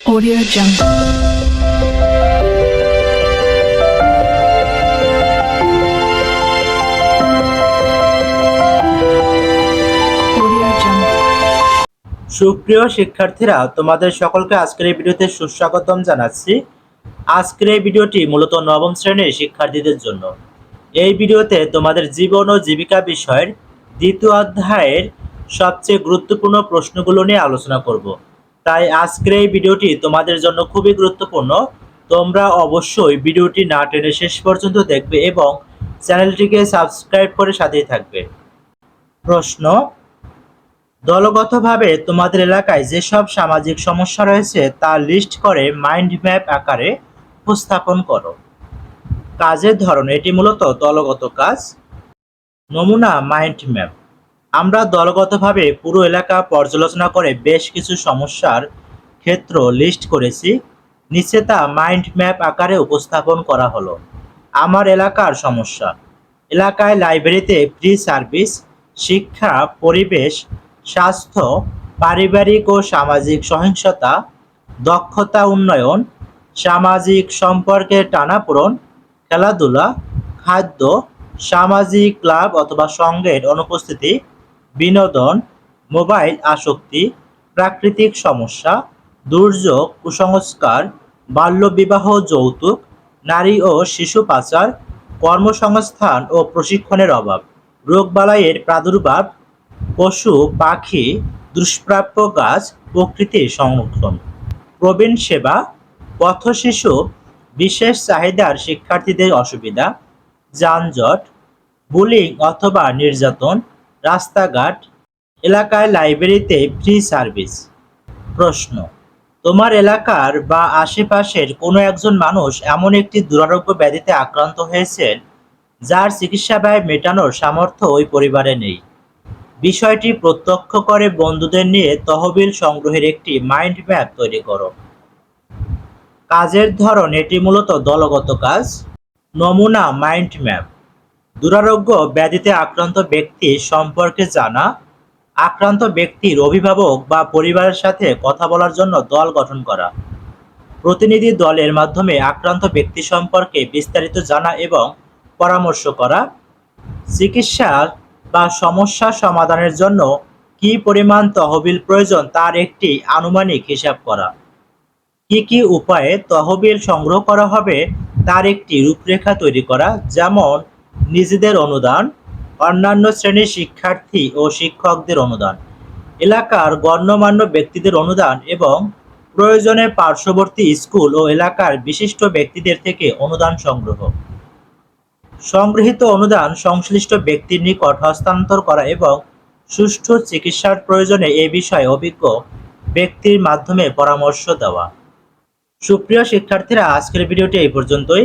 Audio Jungle. সুপ্রিয় শিক্ষার্থীরা, তোমাদের সকলকে আজকের এই ভিডিওতে সুস্বাগতম জানাচ্ছি। আজকের এই ভিডিওটি মূলত নবম শ্রেণির শিক্ষার্থীদের জন্য। এই ভিডিওতে তোমাদের জীবন ও জীবিকা বিষয়ের দ্বিতীয় অধ্যায়ের সবচেয়ে গুরুত্বপূর্ণ প্রশ্নগুলো নিয়ে আলোচনা করব। তাই আজকের এই ভিডিওটি তোমাদের জন্য খুবই গুরুত্বপূর্ণ। তোমরা অবশ্যই ভিডিওটি না টেনে শেষ পর্যন্ত দেখবে এবং চ্যানেলটিকে সাবস্ক্রাইব করে সাথেই থাকবে। প্রশ্ন, দলগতভাবে তোমাদের এলাকায় যেসব সামাজিক সমস্যা রয়েছে তা লিস্ট করে মাইন্ড ম্যাপ আকারে উপস্থাপন করো। কাজের ধরন, এটি মূলত দলগত কাজ। নমুনা, মাইন্ড ম্যাপ। আমরা দলগতভাবে পুরো এলাকা পর্যালোচনা করে বেশ কিছু সমস্যার ক্ষেত্র লিস্ট করেছি। নিচে তা মাইন্ড ম্যাপ আকারে উপস্থাপন করা হলো। আমার এলাকার সমস্যা। এলাকায় লাইব্রেরিতে ফ্রি সার্ভিস শিক্ষা, পরিবেশ, স্বাস্থ্য, পারিবারিক ও সামাজিক সহিংসতা, দক্ষতা উন্নয়ন, সামাজিক সম্পর্কের টানাপোড়ন, খেলাধুলা, খাদ্য, সামাজিক ক্লাব অথবা সংঘের অনুপস্থিতি বিনোদন, মোবাইল আসক্তি, প্রাকৃতিক সমস্যা, দুর্যোগ, কুসংস্কার, বাল্যবিবাহ, যৌতুক, নারী ও শিশু পাচার, কর্মসংস্থান ও প্রশিক্ষণের অভাব, রোগবালাইয়ের প্রাদুর্ভাব, পশু, পাখি, দুষ্প্রাপ্য গাছ, প্রকৃতির সংরক্ষণ, প্রবীণ সেবা পথশিশু বিশেষ চাহিদার শিক্ষার্থীদের অসুবিধা, যানজট, বুলিং অথবা নির্যাতন রাস্তাঘাট, এলাকায় লাইব্রেরিতে ফ্রি সার্ভিস। প্রশ্ন, তোমার এলাকার বা আশেপাশের কোনো একজন মানুষ এমন একটি দুরারোগ্য ব্যাধিতে আক্রান্ত হয়েছেন যার চিকিৎসা ব্যয় মেটানোর সামর্থ্য ওই পরিবারে নেই? বিষয়টি প্রত্যক্ষ করে বন্ধুদের নিয়ে তহবিল সংগ্রহের একটি মাইন্ড ম্যাপ তৈরি করো। কাজের ধরন এটি মূলত দলগত কাজ, নমুনা মাইন্ড ম্যাপ। দুরারোগ্য ব্যাধিতে আক্রান্ত ব্যক্তি সম্পর্কে জানা, আক্রান্ত ব্যক্তির অভিভাবক বা পরিবারের সাথে কথা বলার জন্য দল গঠন করা, প্রতিনিধি দলের মাধ্যমে আক্রান্ত ব্যক্তি সম্পর্কে বিস্তারিত জানা এবং পরামর্শ করা, চিকিৎসা বা সমস্যা সমাধানের জন্য কি পরিমাণ তহবিল প্রয়োজন তার একটি আনুমানিক হিসাব করা, কি কি উপায়ে তহবিল সংগ্রহ করা হবে তার একটি রূপরেখা তৈরি করা, যেমন নিজেদের অনুদান, অন্যান্য শ্রেণির শিক্ষার্থী ও শিক্ষকদের অনুদান। এলাকার গণ্যমান্য ব্যক্তিদের অনুদান এবং প্রয়োজনে পার্শ্ববর্তী স্কুল ও এলাকার বিশিষ্ট ব্যক্তিদের থেকে অনুদান সংগ্রহ। সংগৃহীত অনুদান সংশ্লিষ্ট ব্যক্তির নিকট হস্তান্তর করা এবং সুষ্ঠু চিকিৎসার প্রয়োজনে এ বিষয়ে অভিজ্ঞ ব্যক্তির মাধ্যমে পরামর্শ দেওয়া। সুপ্রিয় শিক্ষার্থীরা, আজকের ভিডিওটি এই পর্যন্তই।